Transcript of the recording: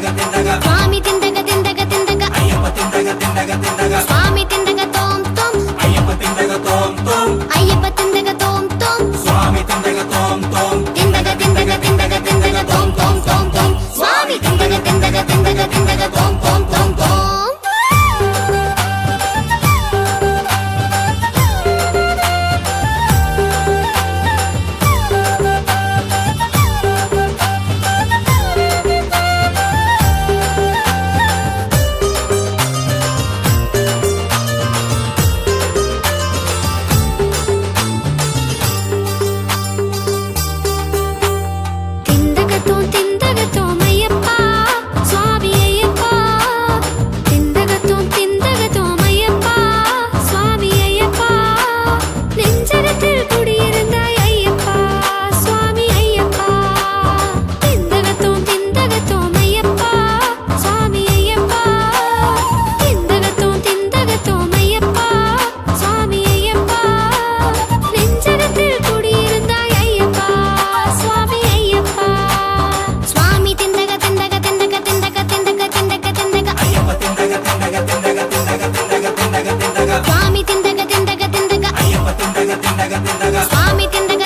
திண்டக திண்டக சுவாமி திண்டக திண்டக திண்டக ஐயப்ப திண்டக திண்டக திண்டக சுவாமி திண்டக ஐயப்ப திண்டக தோம் தோம் சுவாமி திண்டக தோம் தோம் don't think mi tienda